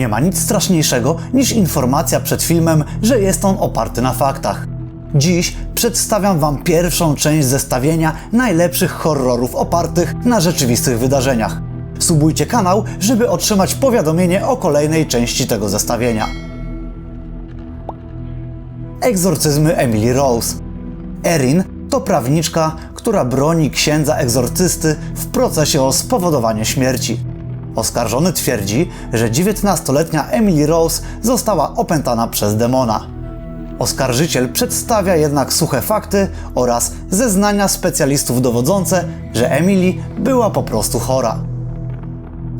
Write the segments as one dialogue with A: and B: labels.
A: Nie ma nic straszniejszego niż informacja przed filmem, że jest on oparty na faktach. Dziś przedstawiam Wam pierwszą część zestawienia najlepszych horrorów opartych na rzeczywistych wydarzeniach. Subujcie kanał, żeby otrzymać powiadomienie o kolejnej części tego zestawienia. Egzorcyzmy Emily Rose. Erin to prawniczka, która broni księdza egzorcysty w procesie o spowodowanie śmierci. Oskarżony twierdzi, że 19-letnia Emily Rose została opętana przez demona. Oskarżyciel przedstawia jednak suche fakty oraz zeznania specjalistów dowodzące, że Emily była po prostu chora.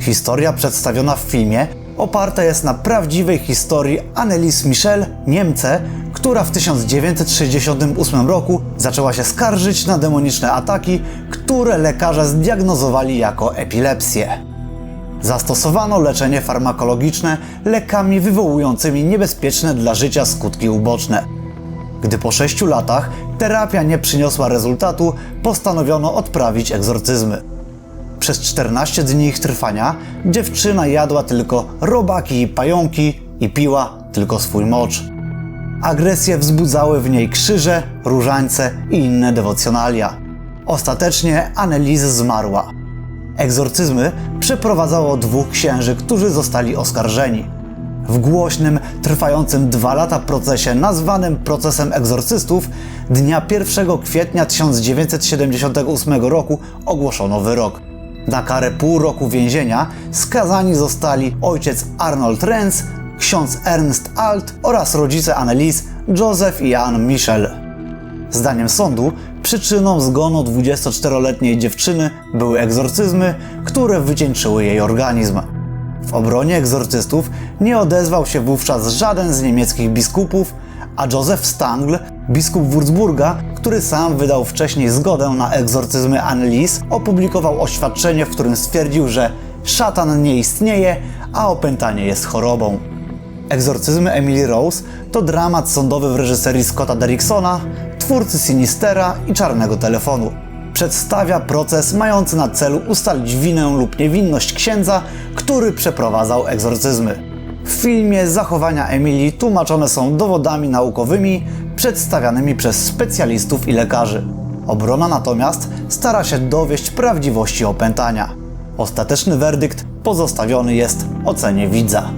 A: Historia przedstawiona w filmie oparta jest na prawdziwej historii Annelies Michel, Niemce, która w 1968 roku zaczęła się skarżyć na demoniczne ataki, które lekarze zdiagnozowali jako epilepsję. Zastosowano leczenie farmakologiczne lekami wywołującymi niebezpieczne dla życia skutki uboczne. Gdy po 6 latach terapia nie przyniosła rezultatu, postanowiono odprawić egzorcyzmy. Przez 14 dni ich trwania dziewczyna jadła tylko robaki i pająki i piła tylko swój mocz. Agresję wzbudzały w niej krzyże, różańce i inne dewocjonalia. Ostatecznie Annelise zmarła. Egzorcyzmy przeprowadzało dwóch księży, którzy zostali oskarżeni. W głośnym, trwającym dwa lata procesie nazwanym procesem egzorcystów dnia 1 kwietnia 1978 roku ogłoszono wyrok. Na karę pół roku więzienia skazani zostali ojciec Arnold Renz, ksiądz Ernst Alt oraz rodzice Annelies, Joseph i Anne Michel. Zdaniem sądu przyczyną zgonu 24-letniej dziewczyny były egzorcyzmy, które wycieńczyły jej organizm. W obronie egzorcystów nie odezwał się wówczas żaden z niemieckich biskupów, a Joseph Stangl, biskup Würzburga, który sam wydał wcześniej zgodę na egzorcyzmy Annelies, opublikował oświadczenie, w którym stwierdził, że szatan nie istnieje, a opętanie jest chorobą. Egzorcyzmy Emily Rose to dramat sądowy w reżyserii Scotta Derricksona, twórcy Sinistera i Czarnego Telefonu. Przedstawia proces mający na celu ustalić winę lub niewinność księdza, który przeprowadzał egzorcyzmy. W filmie zachowania Emily tłumaczone są dowodami naukowymi przedstawianymi przez specjalistów i lekarzy. Obrona natomiast stara się dowieść prawdziwości opętania. Ostateczny werdykt pozostawiony jest ocenie widza.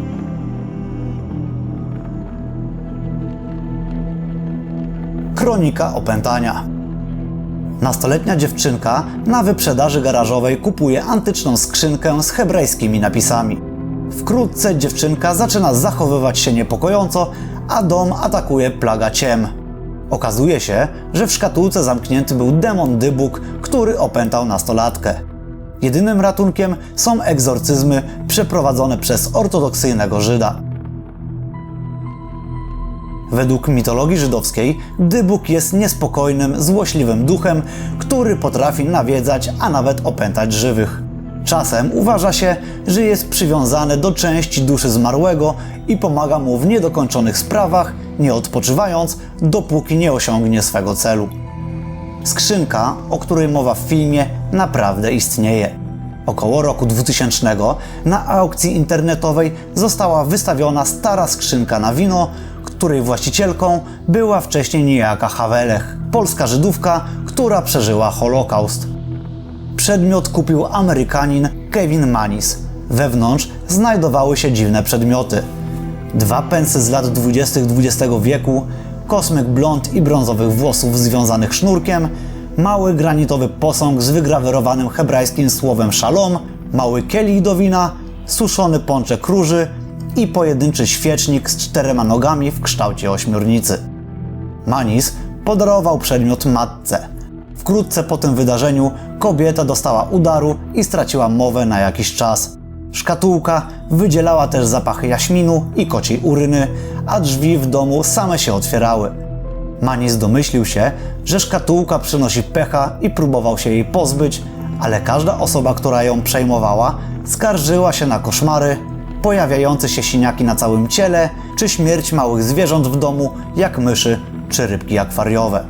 A: Kronika opętania. Nastoletnia dziewczynka na wyprzedaży garażowej kupuje antyczną skrzynkę z hebrajskimi napisami. Wkrótce dziewczynka zaczyna zachowywać się niepokojąco, a dom atakuje plaga ciem. Okazuje się, że w szkatułce zamknięty był demon Dybuk, który opętał nastolatkę. Jedynym ratunkiem są egzorcyzmy przeprowadzone przez ortodoksyjnego Żyda. Według mitologii żydowskiej Dybuk jest niespokojnym, złośliwym duchem, który potrafi nawiedzać, a nawet opętać żywych. Czasem uważa się, że jest przywiązany do części duszy zmarłego i pomaga mu w niedokończonych sprawach, nie odpoczywając, dopóki nie osiągnie swego celu. Skrzynka, o której mowa w filmie, naprawdę istnieje. Około roku 2000 na aukcji internetowej została wystawiona stara skrzynka na wino, której właścicielką była wcześniej niejaka Hawelech, polska Żydówka, która przeżyła Holokaust. Przedmiot kupił Amerykanin Kevin Manis. Wewnątrz znajdowały się dziwne przedmioty. Dwa pensy z lat 20. XX wieku, kosmyk blond i brązowych włosów związanych sznurkiem, mały granitowy posąg z wygrawerowanym hebrajskim słowem szalom, mały kielich do wina, suszony pączek róży i pojedynczy świecznik z czterema nogami w kształcie ośmiornicy. Manis podarował przedmiot matce. Wkrótce po tym wydarzeniu kobieta dostała udaru i straciła mowę na jakiś czas. Szkatułka wydzielała też zapachy jaśminu i kociej uryny, a drzwi w domu same się otwierały. Manis domyślił się, że szkatułka przynosi pecha i próbował się jej pozbyć, ale każda osoba, która ją przejmowała, skarżyła się na koszmary, pojawiające się siniaki na całym ciele, czy śmierć małych zwierząt w domu, jak myszy czy rybki akwariowe.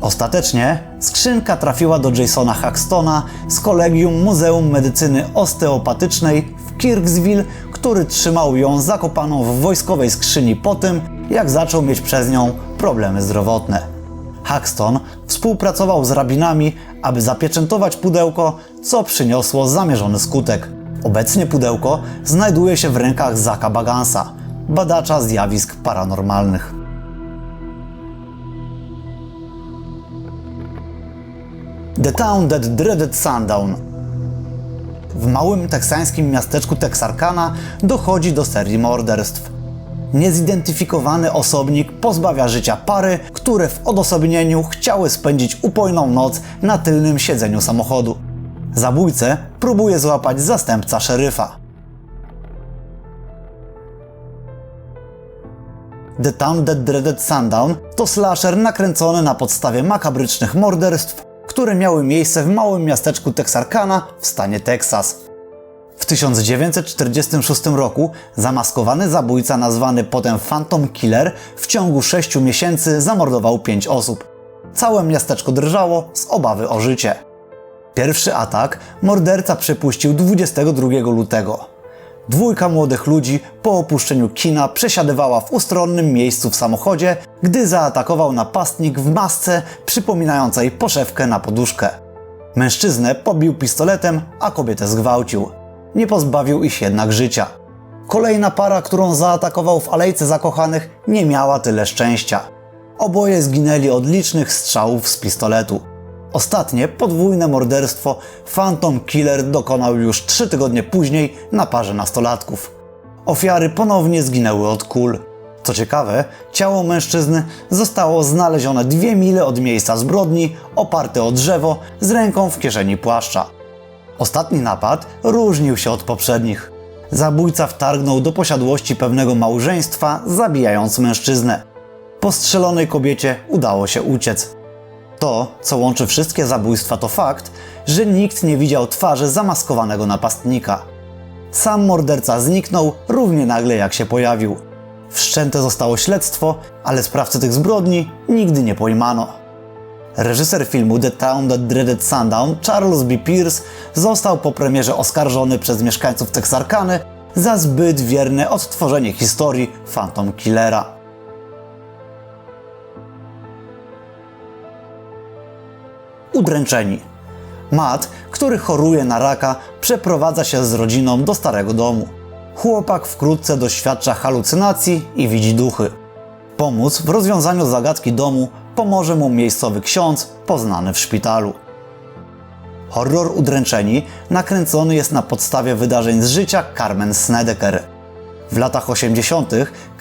A: Ostatecznie skrzynka trafiła do Jasona Haxtona z Kolegium Muzeum Medycyny Osteopatycznej w Kirksville, który trzymał ją zakopaną w wojskowej skrzyni po tym, jak zaczął mieć przez nią problemy zdrowotne. Haxton współpracował z rabinami, aby zapieczętować pudełko, co przyniosło zamierzony skutek. Obecnie pudełko znajduje się w rękach Zaka Bagansa, badacza zjawisk paranormalnych. The Town That Dreaded Sundown. W małym teksańskim miasteczku Texarkana dochodzi do serii morderstw. Niezidentyfikowany osobnik pozbawia życia pary, które w odosobnieniu chciały spędzić upojną noc na tylnym siedzeniu samochodu. Zabójcę próbuje złapać zastępca szeryfa. The Town That Dreaded Sundown to slasher nakręcony na podstawie makabrycznych morderstw, które miały miejsce w małym miasteczku Texarkana w stanie Teksas. W 1946 roku zamaskowany zabójca nazwany potem Phantom Killer w ciągu 6 miesięcy zamordował 5 osób. Całe miasteczko drżało z obawy o życie. Pierwszy atak morderca przepuścił 22 lutego. Dwójka młodych ludzi po opuszczeniu kina przesiadywała w ustronnym miejscu w samochodzie, gdy zaatakował napastnik w masce przypominającej poszewkę na poduszkę. Mężczyznę pobił pistoletem, a kobietę zgwałcił. Nie pozbawił ich jednak życia. Kolejna para, którą zaatakował w Alejce Zakochanych, nie miała tyle szczęścia. Oboje zginęli od licznych strzałów z pistoletu. Ostatnie podwójne morderstwo Phantom Killer dokonał już trzy tygodnie później na parze nastolatków. Ofiary ponownie zginęły od kul. Co ciekawe, ciało mężczyzny zostało znalezione dwie mile od miejsca zbrodni, oparte o drzewo, z ręką w kieszeni płaszcza. Ostatni napad różnił się od poprzednich. Zabójca wtargnął do posiadłości pewnego małżeństwa, zabijając mężczyznę. Postrzelonej kobiecie udało się uciec. To, co łączy wszystkie zabójstwa, to fakt, że nikt nie widział twarzy zamaskowanego napastnika. Sam morderca zniknął równie nagle jak się pojawił. Wszczęte zostało śledztwo, ale sprawcy tych zbrodni nigdy nie pojmano. Reżyser filmu The Town That Dreaded Sundown, Charles B. Pierce, został po premierze oskarżony przez mieszkańców Texarkany za zbyt wierne odtworzenie historii Phantom Killera. Udręczeni. Matt, który choruje na raka, przeprowadza się z rodziną do starego domu. Chłopak wkrótce doświadcza halucynacji i widzi duchy. Pomóc w rozwiązaniu zagadki domu pomoże mu miejscowy ksiądz poznany w szpitalu. Horror Udręczeni nakręcony jest na podstawie wydarzeń z życia Carmen Snedeker. W latach 80.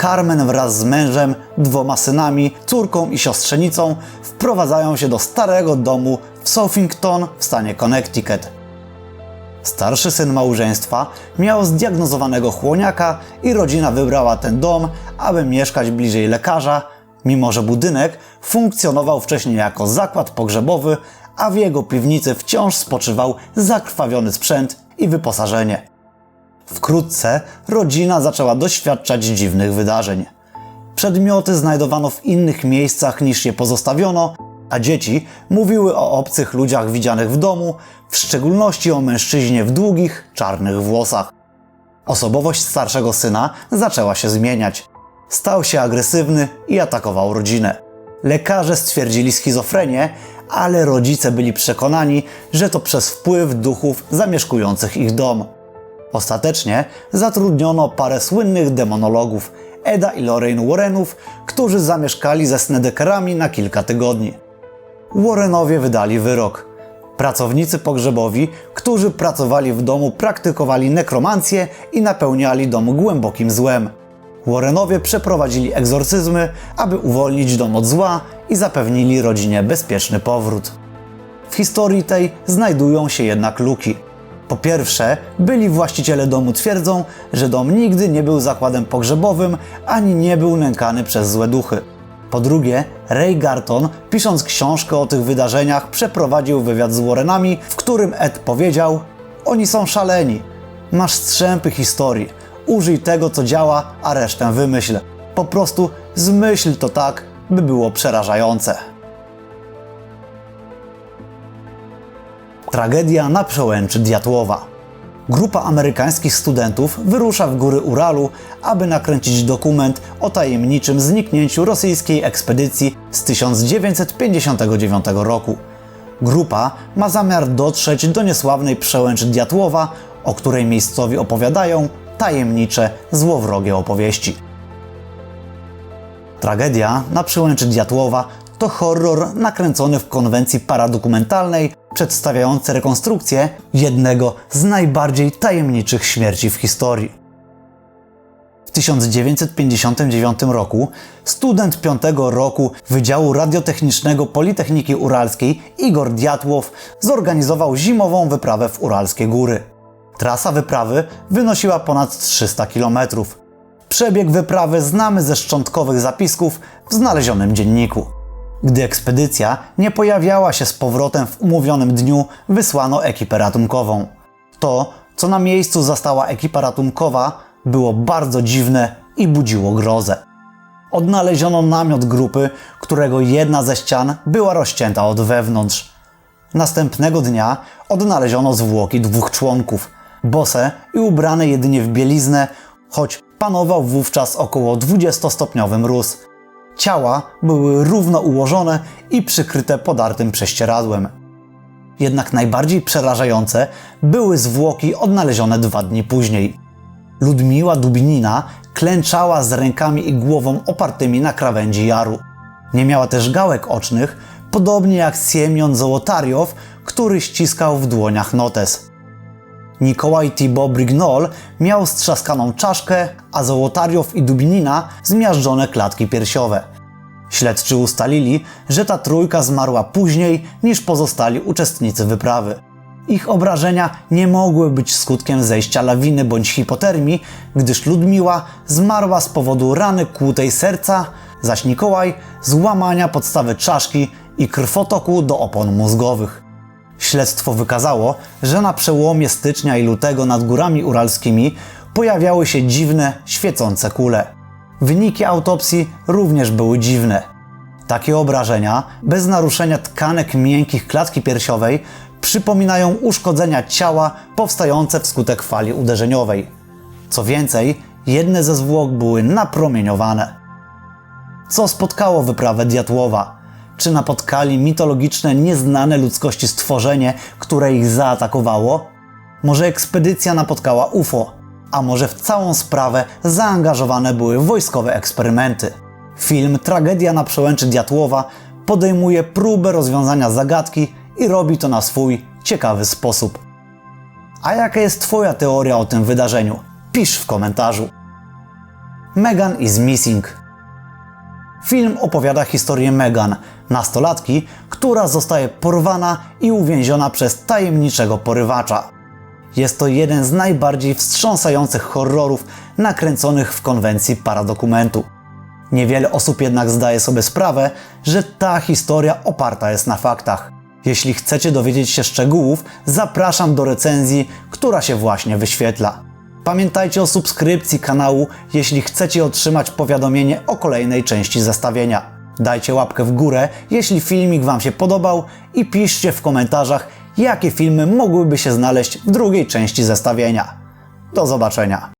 A: Carmen wraz z mężem, dwoma synami, córką i siostrzenicą wprowadzają się do starego domu w Southington w stanie Connecticut. Starszy syn małżeństwa miał zdiagnozowanego chłoniaka i rodzina wybrała ten dom, aby mieszkać bliżej lekarza, mimo że budynek funkcjonował wcześniej jako zakład pogrzebowy, a w jego piwnicy wciąż spoczywał zakrwawiony sprzęt i wyposażenie. Wkrótce rodzina zaczęła doświadczać dziwnych wydarzeń. Przedmioty znajdowano w innych miejscach niż je pozostawiono, a dzieci mówiły o obcych ludziach widzianych w domu, w szczególności o mężczyźnie w długich, czarnych włosach. Osobowość starszego syna zaczęła się zmieniać. Stał się agresywny i atakował rodzinę. Lekarze stwierdzili schizofrenię, ale rodzice byli przekonani, że to przez wpływ duchów zamieszkujących ich dom. Ostatecznie zatrudniono parę słynnych demonologów, Eda i Lorraine Warrenów, którzy zamieszkali ze Snedekerami na kilka tygodni. Warrenowie wydali wyrok. Pracownicy pogrzebowi, którzy pracowali w domu, praktykowali nekromancję i napełniali dom głębokim złem. Warrenowie przeprowadzili egzorcyzmy, aby uwolnić dom od zła i zapewnili rodzinie bezpieczny powrót. W historii tej znajdują się jednak luki. Po pierwsze, byli właściciele domu twierdzą, że dom nigdy nie był zakładem pogrzebowym ani nie był nękany przez złe duchy. Po drugie, Ray Garton, pisząc książkę o tych wydarzeniach, przeprowadził wywiad z Warrenami, w którym Ed powiedział: Oni są szaleni. Masz strzępy historii. Użyj tego, co działa, a resztę wymyśl. Po prostu zmyśl to tak, by było przerażające. Tragedia na przełęczy Diatłowa. grupa amerykańskich studentów wyrusza w góry Uralu, aby nakręcić dokument o tajemniczym zniknięciu rosyjskiej ekspedycji z 1959 roku. Grupa ma zamiar dotrzeć do niesławnej przełęczy Diatłowa, o której miejscowi opowiadają tajemnicze, złowrogie opowieści. Tragedia na przełęczy Diatłowa to horror nakręcony w konwencji paradokumentalnej, przedstawiający rekonstrukcję jednego z najbardziej tajemniczych śmierci w historii. W 1959 roku student piątego roku Wydziału Radiotechnicznego Politechniki Uralskiej Igor Diatłow zorganizował zimową wyprawę w Uralskie Góry. Trasa wyprawy wynosiła ponad 300 km. Przebieg wyprawy znamy ze szczątkowych zapisków w znalezionym dzienniku. Gdy ekspedycja nie pojawiała się z powrotem w umówionym dniu, wysłano ekipę ratunkową. To, co na miejscu zastała ekipa ratunkowa, było bardzo dziwne i budziło grozę. Odnaleziono namiot grupy, którego jedna ze ścian była rozcięta od wewnątrz. Następnego dnia odnaleziono zwłoki dwóch członków, bose i ubrane jedynie w bieliznę, choć panował wówczas około 20-stopniowy mróz. Ciała były równo ułożone i przykryte podartym prześcieradłem. Jednak najbardziej przerażające były zwłoki odnalezione dwa dni później. Ludmiła Dubinina klęczała z rękami i głową opartymi na krawędzi jaru. Nie miała też gałek ocznych, podobnie jak Siemion Zołotariow, który ściskał w dłoniach notes. Nikołaj Thibaut Brignol miał strzaskaną czaszkę, a Zołotariow i Dubinina zmiażdżone klatki piersiowe. Śledczy ustalili, że ta trójka zmarła później niż pozostali uczestnicy wyprawy. Ich obrażenia nie mogły być skutkiem zejścia lawiny bądź hipotermii, gdyż Ludmiła zmarła z powodu rany kłutej serca, zaś Nikołaj złamania podstawy czaszki i krwotoku do opon mózgowych. Śledztwo wykazało, że na przełomie stycznia i lutego nad górami uralskimi pojawiały się dziwne, świecące kule. Wyniki autopsji również były dziwne. Takie obrażenia, bez naruszenia tkanek miękkich klatki piersiowej, przypominają uszkodzenia ciała powstające wskutek fali uderzeniowej. Co więcej, jedne ze zwłok były napromieniowane. Co spotkało wyprawę Diatłowa? Czy napotkali mitologiczne, nieznane ludzkości stworzenie, które ich zaatakowało? Może ekspedycja napotkała UFO? A może w całą sprawę zaangażowane były wojskowe eksperymenty? Film Tragedia na przełęczy Diatłowa podejmuje próbę rozwiązania zagadki i robi to na swój ciekawy sposób. A jaka jest Twoja teoria o tym wydarzeniu? Pisz w komentarzu. Megan is missing. Film opowiada historię Megan, nastolatki, która zostaje porwana i uwięziona przez tajemniczego porywacza. Jest to jeden z najbardziej wstrząsających horrorów nakręconych w konwencji paradokumentu. Niewiele osób jednak zdaje sobie sprawę, że ta historia oparta jest na faktach. Jeśli chcecie dowiedzieć się szczegółów, zapraszam do recenzji, która się właśnie wyświetla. Pamiętajcie o subskrypcji kanału, jeśli chcecie otrzymać powiadomienie o kolejnej części zestawienia. Dajcie łapkę w górę, jeśli filmik Wam się podobał i piszcie w komentarzach, jakie filmy mogłyby się znaleźć w drugiej części zestawienia. Do zobaczenia.